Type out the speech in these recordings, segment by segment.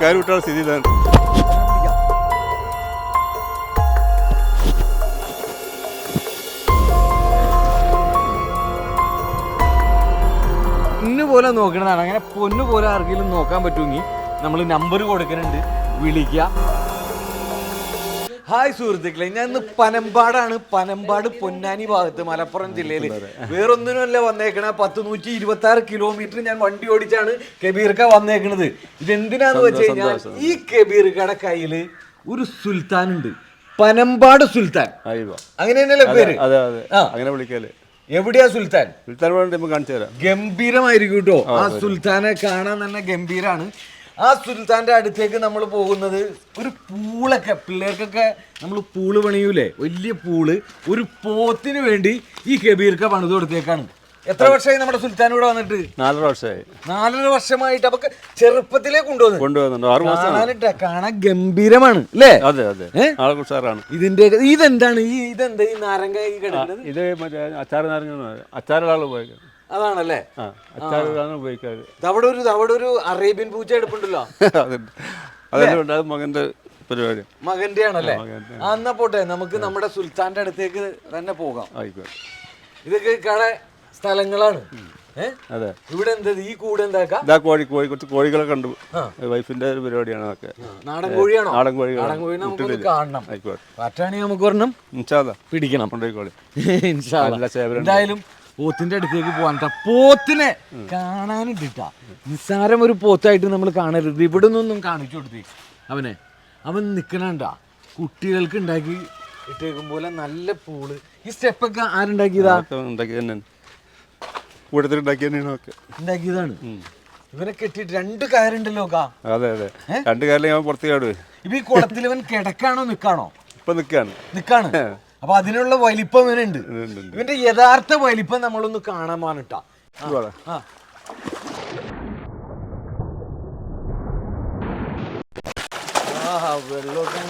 കയറി വിട്ടാൽ സ്ഥിതി ഇതാണ്. പോലെ നോക്കണതാണ്. അങ്ങനെ പൊന്നു പോലെ ആർക്കെങ്കിലും നോക്കാൻ പറ്റുമെങ്കിൽ നമ്മൾ നമ്പർ കൊടുക്കുന്നുണ്ട്. വിളിക്കുക. ഹായ് സുഹൃത്തുക്കളെ ഞാൻ ഇന്ന് പനമ്പാടാണ്. പനമ്പാട് പൊന്നാനി ഭാഗത്ത് മലപ്പുറം ജില്ലയിൽ വേറൊന്നിനുമല്ല വന്നേക്കണ പത്ത് നൂറ്റി ഇരുപത്തി ആറ് കിലോമീറ്റർ ഞാൻ വണ്ടി ഓടിച്ചാണ് കബീർക്ക വന്നേക്കണത്. ഇതെന്തിനാന്ന് വെച്ച് കഴിഞ്ഞാൽ ഈ കബീർക്കയുടെ കയ്യിൽ ഒരു സുൽത്താൻ ഉണ്ട് പനമ്പാട് സുൽത്താൻ. അങ്ങനെ തന്നെയല്ലേ പേര്? അങ്ങനെ വിളിക്കല്ലേ എവിടെയാ സുൽത്താൻ? സുൽത്താൻ കാണിച്ചു തരാം. ഗംഭീരമായിരിക്കും കേട്ടോ. ആ സുൽത്താനെ കാണാൻ തന്നെ ഗംഭീരാണ്. ആ സുൽത്താന്റെ അടുത്തേക്ക് നമ്മൾ പോകുന്നത് ഒരു പൂളൊക്കെ പിള്ളേർക്കൊക്കെ നമ്മൾ പൂൾ പണിയൂലേ? വലിയ പൂൾ. ഒരു പോത്തിന് വേണ്ടി ഈ കബീർക്ക പണിത് കൊടുത്തേക്കാണ്. എത്ര വർഷമായി നമ്മുടെ സുൽത്താൻ ഇവിടെ വന്നിട്ട്? നാലര വർഷമായി. നാലര വർഷമായിട്ട് അപ്പൊ ചെറുപ്പത്തിലേ കൊണ്ടുവന്നു. ആറ് മാസം കാണാൻ ഗംഭീരമാണ് അല്ലേ? അതെ അതെ. ഇതിന്റെ ഇതെന്താണ്? ഈ ഇതെന്താ ഈ നാരങ്ങ ഇത് മറ്റേ അച്ചാർ നാരങ്ങ അച്ചാറുകളാണ് ഉപയോഗിക്കുന്നത് അതാണല്ലേ? അച്ചാറുകളാണ് ഉപയോഗിക്കാറ്. അവിടെ ഒരു അവിടെ ഒരു അറേബ്യൻ പൂച്ച എടുപ്പുണ്ടല്ലോ? മകന്റെ ഉണ്ട്? അത് മകന്റെ പരിപാടി. മകന്റെ. ആണല്ലേ എന്നാ പോട്ടെ നമുക്ക് നമ്മുടെ സുൽത്താന്റെ അടുത്തേക്ക് തന്നെ പോകാം. ആയിക്കോട്ടെ. ഇതൊക്കെ കട സ്ഥലങ്ങളാണ്. അതെ. ഇവിടെ എന്താ ഈ കൂടെ എന്താ ഇതാ കോഴി കോഴി കുറച്ച് കോഴികളെ കണ്ടു. വൈഫിന്റെ ഒരു പരിപാടിയാണ് അതൊക്കെ. നാടൻ കോഴിയാണോ? നാടൻ കോഴികൾ നാടൻ കോഴി നമുക്ക് കാണണം. ആയിക്കോട്ടെ. പറ്റാണെങ്കിൽ നമുക്ക് ഒരെണ്ണം പിടിക്കണം. കോഴി എന്തായാലും പോത്തിന്റെ അടുത്തേക്ക് പോവാൻ പോത്തിനെ പോത്തിനെ കാണാനിട്ടാ നിസ്സാരം ഒരു പോത്തായിട്ട് നമ്മൾ കാണരുത്. ഇവിടെ നിന്നൊന്നും കാണിച്ചു കൊടുത്തി. അവനെ. അവൻ നിക്കണണ്ട. കുട്ടികൾക്ക് ഉണ്ടാക്കി ഇട്ടേക്കും പോലെ നല്ല പൂൾ. ഈ സ്റ്റെപ്പൊക്കെ ആരുണ്ടാക്കിയതാ? ഉണ്ടാക്കിയതാണ്. ഇവനെ കെട്ടിട്ട് രണ്ട് കയറുണ്ടല്ലോ അതെ അതെ. രണ്ട് കയറിൽ ഞാൻ ഇപ്പൊ ഈ കുളത്തിൽ ഇവൻ കിടക്കാണോ നിക്കാണോ? ഇപ്പൊ നിക്കാണ്. നിക്കാണ്. അപ്പൊ അതിനുള്ള വലിപ്പം ഇവനുണ്ട്. ഇവന്റെ യഥാർത്ഥ വലിപ്പം നമ്മളൊന്ന് കാണാൻ പാനിട്ടാ ആ. വെള്ളമൊക്കെ.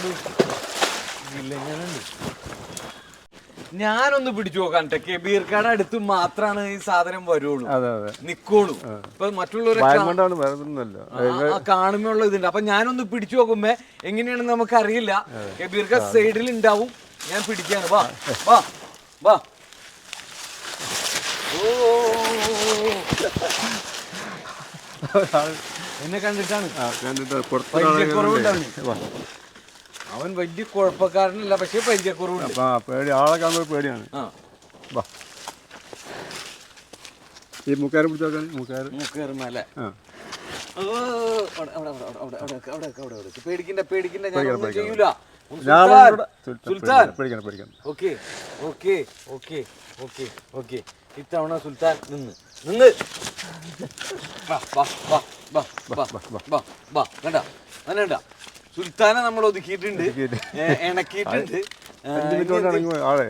ഞാനൊന്ന് പിടിച്ചു നോക്കാൻ കെബീർക്കാട് അടുത്ത് മാത്രമാണ് ഈ സാധനം വരുള്ളൂ. നിക്കോളൂ. ഇപ്പൊ മറ്റുള്ളവരെ കാണുമ്പോഴുള്ള ഇതുണ്ട് അപ്പൊ ഞാനൊന്ന് പിടിച്ചു നോക്കുമ്പോ എങ്ങനെയാണെന്ന് നമുക്കറിയില്ല. കബീർക്ക സൈഡിൽ ഉണ്ടാവും ഞാൻ പിടിക്കാണ്. വാ വാ വാ. ഓ. എന്നെ കണ്ടിട്ടാണ്. അവൻ വലിയ കുഴപ്പക്കാരനല്ല പക്ഷെ പരിചയക്കുറവുണ്ട്. പേടി ആളെ കാണുമ്പോൾ പേടിയാണ്. ഈ മുക്കാരം പിടിച്ചോക്കാൻ മുക്കാറ് മുക്കാറ് ഞാൻ ഒന്നും സുൽത്താൻ ഇത്തവണ സുൽത്താൻ നിന്ന്. നിന്ന്. വേണ്ട വേണ്ട. സുൽത്താനെ നമ്മൾ ഒതുക്കിയിട്ടുണ്ട്. ഇണക്കിയിട്ടുണ്ട്. അഞ്ച് മിനിറ്റ് ആളെ.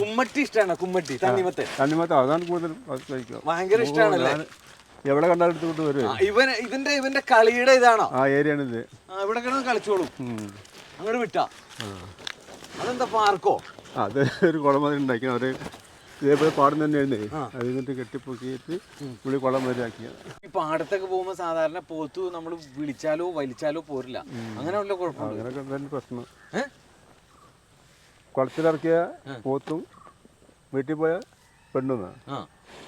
കുമ്മട്ടി ഇഷ്ടമാണ് കുമ്മട്ടി തണ്ണിമത്തെ തണ്ണിമത്തെ ഭയങ്കര ഇഷ്ടമാണല്ലേ എവിടെ കണ്ടാലും എടുത്തുകൊണ്ട് വരും ഇവൻ ഇതിന്റെ ഇവന്റെ കളിയുടെ ഇതാണോ? ആ ഏരിയ ഇത് ഇവിടെ കിടന്ന് കളിച്ചോളും. അങ്ങോട്ട് വിട്ടാ. അതെന്താ പാർക്കോ? അത് ഒരു കുളം മതി ഉണ്ടാക്കി അവർ ഇതേപോലെ പാടം തന്നെ എഴുന്നേ അത് എന്നിട്ട് കെട്ടിപ്പൊക്കിയിട്ട് പുള്ളി കുളം വരെ ആക്കിയത്. ഈ പാടത്തൊക്കെ പോകുമ്പോ സാധാരണ പോത്തു നമ്മൾ വിളിച്ചാലോ വലിച്ചാലോ പോരില്ല. അങ്ങനെയുള്ള അങ്ങനെയൊക്കെ തന്നെ പ്രശ്നം? കുളത്തിലിറക്കിയ പോത്തും വീട്ടിൽ പോയ പെണ്ണുന്നാ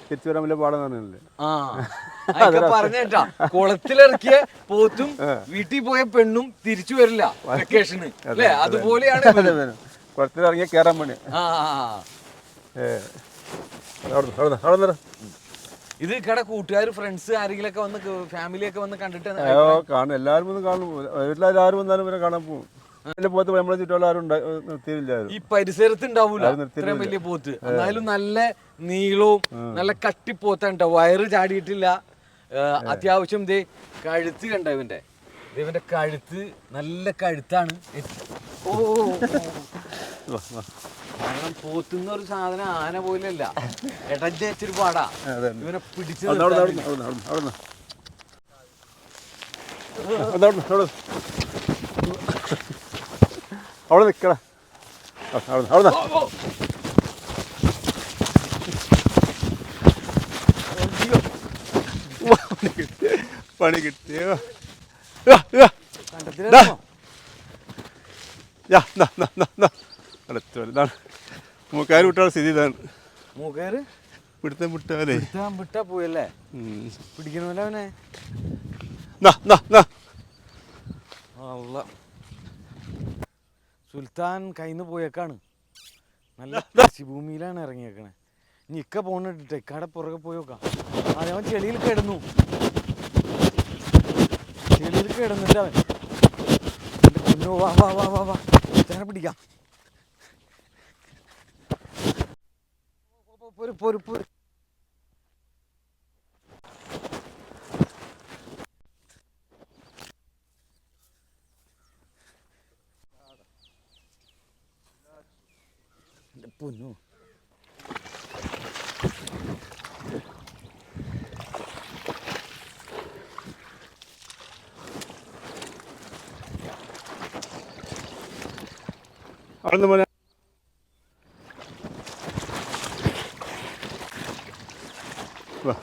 തിരിച്ചു വരാൻ വലിയ പാടം പറഞ്ഞില്ലേ? ആ. അതൊക്കെ പറഞ്ഞേട്ടാ കുളത്തിലിറക്കിയ പോത്തും വീട്ടിൽ പോയ പെണ്ണും തിരിച്ചു വരില്ല വെക്കേഷന്. അല്ലേ? അതുപോലെയാണ്. കുളത്തിലിറങ്ങിയ കയറാൻ പണി. ഇത് കട കൂട്ടുകാർ ഫ്രണ്ട്സ് ആരെങ്കിലും ഒക്കെ വന്ന് ഫാമിലി ഒക്കെ വന്ന് കണ്ടിട്ട് കാണും. എല്ലാവരും വന്ന് കാണും. വീട്ടിലാരും ആരും വന്നാലും ഇവരെ കാണാൻ പോകും അതിന്റെ പോത്ത് നമ്മളെ ചുറ്റുള്ള ആരും ഈ പരിസരത്ത് ഉണ്ടാവൂല. ഇത്രയും വലിയ പോത്ത്. എന്നാലും നല്ല നീളവും നല്ല കട്ടി ട്ടോ. വയറ് ചാടിയിട്ടില്ല. അത്യാവശ്യം ഇതേ കഴുത്ത് കണ്ട ഇവന്റെ? ഇവന്റെ കഴുത്ത് നല്ല കഴുത്താണ്. ഓ. കാരണം പോത്തുന്ന ഒരു സാധനം ആന പോലെയല്ല. ഇടഞ്ഞിച്ചിരി പാടാ. അതെ. ഇവനെ പിടിച്ച് അവിടെ അവിടെ നിർത്താൻ അവിടെ നിൽക്കണം അവിടെ പണി കിട്ടിയോ? മൂക്കാർ മൂക്കാര് വിട്ടാൽ സ്ഥിതി ഇതാണ്. മൂക്കാർ പിടുത്തം വിട്ടാലേ വിട്ടാ പോയല്ലേ പിടിക്കണമല്ലോ അവനെ. സുൽത്താൻ കയ്യിന്ന് പോയേക്കാണ്. നല്ല കൃഷിഭൂമിയിലാണ് ഇറങ്ങിയേക്കണേ. ഇനി ഇക്ക പോണിട്ട് ഇക്കാടെ പുറകെ പോയോക്കാം അതെ അവൻ ചെളിയിൽ കിടന്നു. ചെളിയിൽ കിടന്നിട്ട് അവൻ എന്റെ കുഞ്ഞു വാ വാ വാ വാ വാ. ചേനെ പിടിക്കാം. പോര് പോര് പോര് പൊന്നു അവിടുന്ന് വാ.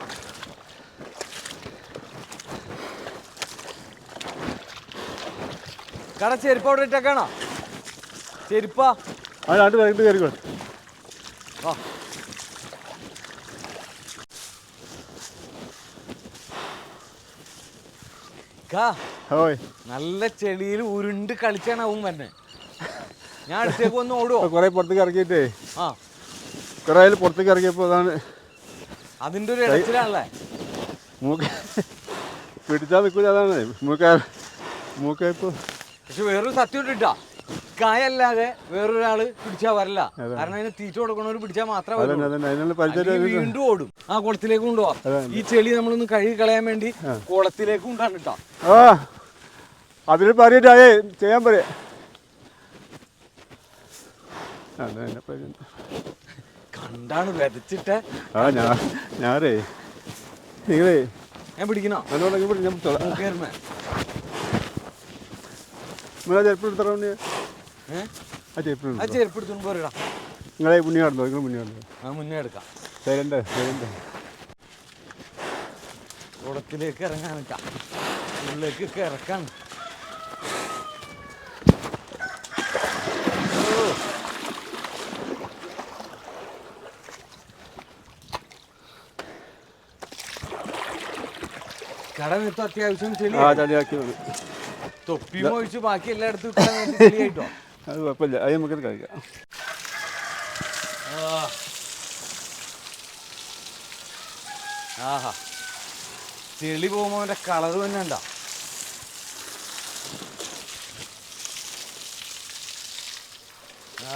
കട ചെരുപ്പ് അവിടെ ഇട്ടേക്കാണോ? ചെരുപ്പാ. ആ രണ്ട് പേർക്ക് ഓയ് നല്ല ചെളിയിൽ ഉരുണ്ട് കളിച്ചാണ് അവൻ വരുന്നത് ഞാൻ അടുത്തേക്ക് വന്ന് ഓടുവോ? കുറെ പുറത്തേക്ക് ഇറക്കിയിട്ടേ. ആ. കുറെ അതിൽ പുറത്തേക്ക് ഇറക്കിയപ്പോൾ അതാണ് അതിന്റെ ഒരു ഇടച്ചിലാണല്ലേ? മൂക്ക പിടിച്ചാൽ നിൽക്കൂല അതാണ്. മൂക്ക മൂക്കായപ്പോ പക്ഷെ വേറൊരു സത്യം ഇട്ടാ കായല്ലാതെ വേറൊരാൾ പിടിച്ചാ വരില്ല. കാരണം അതിന് തീറ്റ കൊടുക്കണവര് പിടിച്ചാൽ മാത്രമേ വീണ്ടും ഓടും. ആ കുളത്തിലേക്ക് കൊണ്ടുപോവാം ഈ ചെളി നമ്മളൊന്ന് കഴുകി കളയാൻ വേണ്ടി കുളത്തിലേക്ക് കൊണ്ടാണ് അതിൽ പറയട്ടായേ ചെയ്യാൻ പറയാ. കണ്ടാണ് വിതച്ചിട്ട്. ആ ഞാൻ ഞാനേ നിങ്ങളേ. ഞാൻ പിടിക്കണോ? ഞാൻ പിടിച്ചോളാം. ചെരുപ്പ് എടുത്തോണ്ട് ഏഹ് ആ ചെരുപ്പ് പോരടാ നിങ്ങളെ മുന്നേ കണ്ടോ നിങ്ങൾ മുന്നേ കണ്ടോ ആ മുന്നേ എടുക്കാം. സൈലന്റ് സൈലന്റ് കുളത്തിലേക്ക് ഇറങ്ങാൻ നിൽക്കാം. ഉള്ളിലേക്ക് ഇറക്കാൻ കട നിർത്തും അത്യാവശ്യം ചെളി ചളിയാക്കി തൊപ്പിയും ഒഴിച്ച് ബാക്കി എല്ലായിടത്തും ചെളിയായിട്ടോ? അത് കുഴപ്പമില്ല. അത് നമുക്കത് കഴിക്കാം. ആഹാ. ചെളി പോകുമ്പോൾ അവന്റെ കളർ തന്നെ ഉണ്ടോ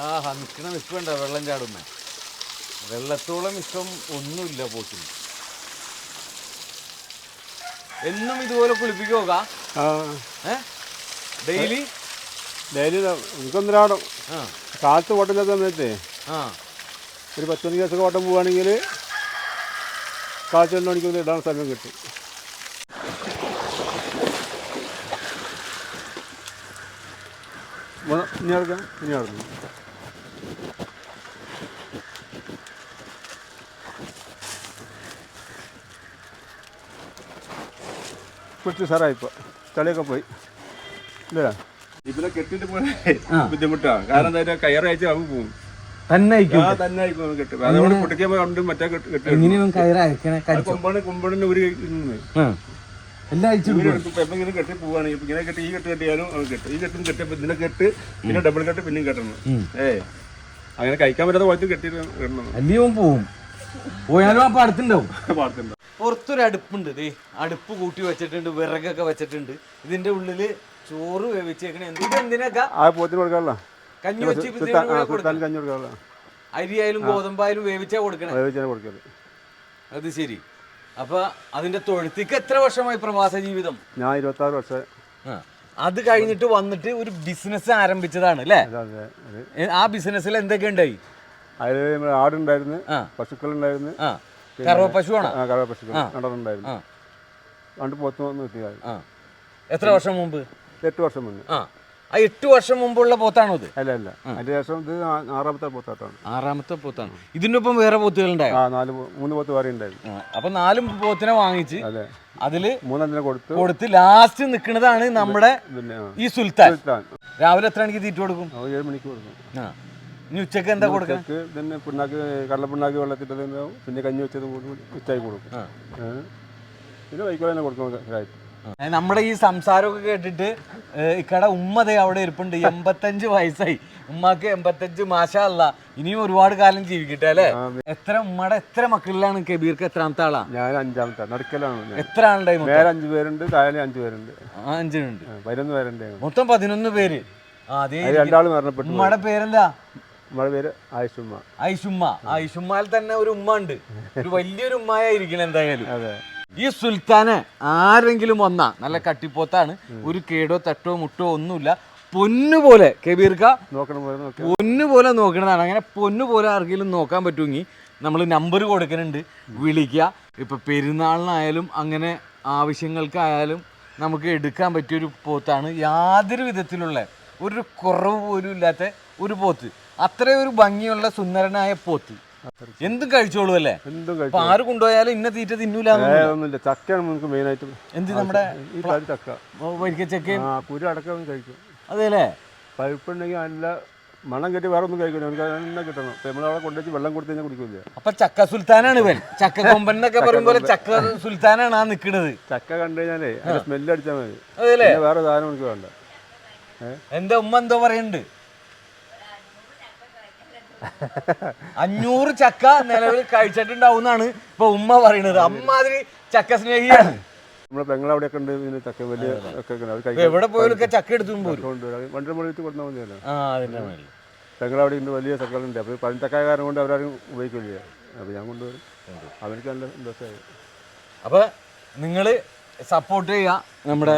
ആഹാ നിൽക്കണ നിൽക്കണ്ട വെള്ളം ചാടുന്നേ. വെള്ളത്തോളം ഇഷ്ടം ഒന്നുമില്ല പോത്തിന്. എന്നും ഇതുപോലെ കുളിപ്പിക്കുക ഡെയിലി? ഡെയിലി നമുക്കൊന്നരാടം കാലത്ത് ഓട്ടില്ലാത്ത സമയത്തേ ഒരു പത്ത് മണിക്ക് ദിവസം ഓട്ടം പോവുകയാണെങ്കിൽ കാലത്ത് രണ്ട് മണിക്കൂർ ഇടാൻ സമയം കിട്ടും. ഇനി ചളിയൊക്കെ പോയി. ഇല്ലേ ഇതിനെ കെട്ടിട്ട് പോലെ ബുദ്ധിമുട്ടാണ്. കാരണം എന്താ കയറയച്ച് അവൻ പോകും തന്നെ ആ തന്നെ കെട്ടും ഉണ്ട് മറ്റേ കെട്ട് കയറി കൊമ്പണ് കൊമ്പണിന് ഒരു എല്ലാം ഇങ്ങനെ കെട്ടി പോവാണ്. ഇങ്ങനെ കെട്ടി ഈ കെട്ട് കെട്ടിയാലും അവൻ കെട്ടും. ഈ കെട്ടും കെട്ടിയപ്പോ ഇതിനെ കെട്ട് പിന്നെ ഡബിൾ കെട്ട് പിന്നെയും കെട്ടണം. ഏ. അങ്ങനെ കഴിക്കാൻ പറ്റാത്ത കുളത്തിൽ കെട്ടിട്ട് ഇടണം. അല്ലയോ പോവും. പോയാലും അപ്പൊ അടുത്തുണ്ടാവും പാടത്തുണ്ട് പുറത്തൊരു അടുപ്പുണ്ട് ദേ. അടുപ്പ് കൂട്ടി വെച്ചിട്ടുണ്ട് വിറകൊക്കെ വെച്ചിട്ടുണ്ട്. ഇതിന്റെ ഉള്ളിൽ ചോറ് വേവിച്ചേക്കണേ. എന്തിനാ എന്തിനൊക്കെ? ആ പോത്തിന് കൊടുക്കാനുള്ള. കഞ്ഞി വെച്ച് സുൽത്താൻ. കഞ്ഞി കൊടുക്കാനുള്ള. അരിയായാലും ഗോതമ്പായാലും വേവിച്ചാ കൊടുക്കണേ. വേവിച്ചാണ് കൊടുക്കൽ. അത് ശരി. അപ്പൊ അതിന്റെ തൊഴുത്തിക്ക് എത്ര വർഷമായി പ്രവാസ ജീവിതം? ഞാൻ ഇരുപത്തി ആറ് വർഷം. അത് കഴിഞ്ഞിട്ട് വന്നിട്ട് ഒരു ബിസിനസ് ആരംഭിച്ചതാണ് അല്ലേ? ആ ബിസിനസ്സിൽ എന്തൊക്കെ ഉണ്ടായി? അതിൽ ആടുണ്ടായിരുന്നു. പശുക്കളുണ്ടായിരുന്നു. കറവ പശുവാണോ? കറവ പശുക്കൾ ഉണ്ടായിരുന്നു ആ. രണ്ട് പോത്ത് വന്ന് ആ. എത്ര വർഷം മുമ്പ്? എട്ട് വർഷം മുന്നേ. ആ ആ എട്ട് വർഷം മുമ്പുള്ള പോത്താണോ ഇത്. അല്ല അല്ല. അതിന് ശേഷം ഇത് ആ- ആറാമത്തെ പോത്താട്ടാണ് ആറാമത്തെ പോത്താണ്. ഇതിനൊപ്പം വേറെ പോത്തുകളുണ്ടായോ ആ നാല് പോ- മൂന്ന് പോത്ത് വേറെ ഉണ്ടായിരുന്നു. അപ്പൊ നാലും പോത്തിനെ വാങ്ങിച്ച് അതെ. അതിൽ മൂന്നെണ്ണം കൊടുത്തു കൊടുത്ത് ലാസ്റ്റ് നിൽക്കുന്നതാണ് നമ്മുടെ പിന്നെ ആ, ഈ സുൽത്താൻ. സുൽത്താൻ. രാവിലെ എത്ര മണിക്ക് തീറ്റ കൊടുക്കും? ഏഴ് മണിക്ക് കൊടുക്കും. ആ ഇനി ഉച്ചയ്ക്ക് എന്താ കൊടുക്കണം ഉച്ചയ്ക്ക് പിന്നെ പിണ്ണാക്ക് വെള്ളത്തിട്ടത് വെള്ളത്തിട്ടതുണ്ടാവും പിന്നെ കഞ്ഞി വെച്ചത് കൂടി ഉച്ചയ്ക്ക് കൊടുക്കും. ആ. ഏ? പിന്നെ വൈക്കോൽ തന്നെ കൊടുക്കും. നമ്മുടെ ഈ സംസാരമൊക്കെ കേട്ടിട്ട് ഇക്കട ഇക്കടെ ഉമ്മ ദേ അവിടെ ഇരിപ്പുണ്ട്. എൺപത്തഞ്ച് വയസ്സായി. ഉമ്മാക്ക് എൺപത്തഞ്ച് മാഷല്ല ഇനിയും ഒരുപാട് കാലം ജീവിക്കട്ടെ അല്ലേ? എത്ര ഉമ്മയുടെ എത്ര മക്കളിലാണ് കബീർക്ക് എത്രാമത്തെ ആളാ? ഞാൻ അഞ്ചാമത്തെ നടക്കലാണ് എത്ര ആളുണ്ടായി? മേലെ അഞ്ച് പേരുണ്ട് താഴെ അഞ്ച് പേരുണ്ട്. അഞ്ചിനുണ്ട്. പതിനൊന്ന് പേരുണ്ട് മൊത്തം പതിനൊന്ന് പേര്. രണ്ടാളും മരണപ്പെട്ടു ഉമ്മയുടെ പേരെന്താ? നമ്മുടെ പേര് ആയിഷുമ്മ. ഐഷുമ്മ ഐഷുമ്മയിൽ തന്നെ ഒരു ഉമ്മ ഉണ്ട്. ഒരു വലിയൊരു ഉമ്മയായിരിക്കണം എന്തായാലും. അതെ. ഈ സുൽത്താനെ ആരെങ്കിലും വന്നാ നല്ല കട്ടിപ്പോത്താണ്. ഒരു കേടോ തട്ടോ മുട്ടോ ഒന്നുമില്ല. പൊന്നുപോലെ കബീർക്ക പൊന്നുപോലെ പോലെ പൊന്നു പോലെ നോക്കണതാണ്. അങ്ങനെ പൊന്നുപോലെ ആർക്കെങ്കിലും നോക്കാൻ പറ്റുമെങ്കിൽ നമ്മൾ നമ്പർ കൊടുക്കുന്നുണ്ട് വിളിക്കുക. ഇപ്പം പെരുന്നാളിനായാലും അങ്ങനെ ആവശ്യങ്ങൾക്കായാലും നമുക്ക് എടുക്കാൻ പറ്റിയൊരു പോത്താണ്. യാതൊരു വിധത്തിലുള്ള ഒരു കുറവ് പോലും ഇല്ലാത്ത ഒരു പോത്ത്. അത്രയും ഒരു ഭംഗിയുള്ള സുന്ദരനായ പോത്ത്. എന്തും കഴിച്ചോളൂ അല്ലേ? എന്തും കഴിച്ചു ആര് കൊണ്ടുപോയാലും ഇന്ന തീറ്റ തിന്നൂല ഒന്നുമില്ല. ചക്കയാണ് നമുക്ക് മെയിനായിട്ട് എന്ത് നമ്മുടെ ഈ ചക്ക. ആ കുരു അടക്കം കഴിക്കും. അതെല്ലേ പഴുപ്പുണ്ടെങ്കിൽ നല്ല മണം കെട്ടി വേറെ ഒന്നും കഴിക്കില്ല. എനിക്ക് തന്നെ കിട്ടണം. നമ്മളവിടെ കൊണ്ടുവച്ച് വെള്ളം കൊടുത്തു കഴിഞ്ഞാൽ കുടിക്കില്ല അപ്പൊ ചക്ക സുൽത്താനാണ് ഇവൻ. ചക്ക കൊമ്പൻ എന്നൊക്കെ പറയുമ്പോൾ ചക്ക സുൽത്താനാണ് ആ നിൽക്കുന്നത് ചക്ക കണ്ടു കഴിഞ്ഞാലേ സ്മെല്ല് അടിച്ചാൽ മതി. വേറെ സാധനം എനിക്ക് വേണ്ട. എന്റെ ഉമ്മ എന്തോ പറയുന്നുണ്ട്. അഞ്ഞൂറ് ചക്ക നിലവിൽ കഴിച്ചിട്ടുണ്ടാവുന്നാണ് ഇപ്പൊ ഉമ്മ പറയുന്നത് അമ്മാതിരി ചക്ക സ്നേഹിയാണ് നമ്മളെ പെങ്ങളവിടെയൊക്കെ ഉണ്ട് പിന്നെ ചക്ക വലിയ ഒക്കെ എവിടെ പോയാലും ചക്ക എടുത്തും പോരും. കൊണ്ടുവരും. വണ്ടി മുകളിൽ കൊടുത്താൽ മതിയല്ലോ. ആ അതിന്റെ ഉണ്ട് വലിയ ചക്കളുണ്ട് അപ്പോൾ പഴം ചക്കായ കാരണം കൊണ്ട് അവരാരും ഉപയോഗിക്കില്ല അപ്പോൾ ഞാൻ കൊണ്ടുവരും. അവർക്ക് നല്ല സന്തോഷമായി അപ്പൊ നിങ്ങൾ സപ്പോർട്ട് ചെയ്യുക നമ്മുടെ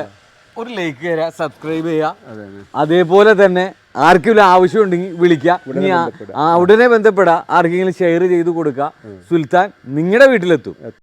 ഒരു ലൈക്ക് തരാ സബ്സ്ക്രൈബ് ചെയ്യുക അതെ അതെ. അതേപോലെ തന്നെ ആർക്കെങ്കിലും ആവശ്യമുണ്ടെങ്കിൽ വിളിക്കുക. ഇനി ആ- ആ ഉടനെ ബന്ധപ്പെടാം ആർക്കെങ്കിലും ഷെയർ ചെയ്ത് കൊടുക്കുക. സുൽത്താൻ നിങ്ങളുടെ വീട്ടിലെത്തും.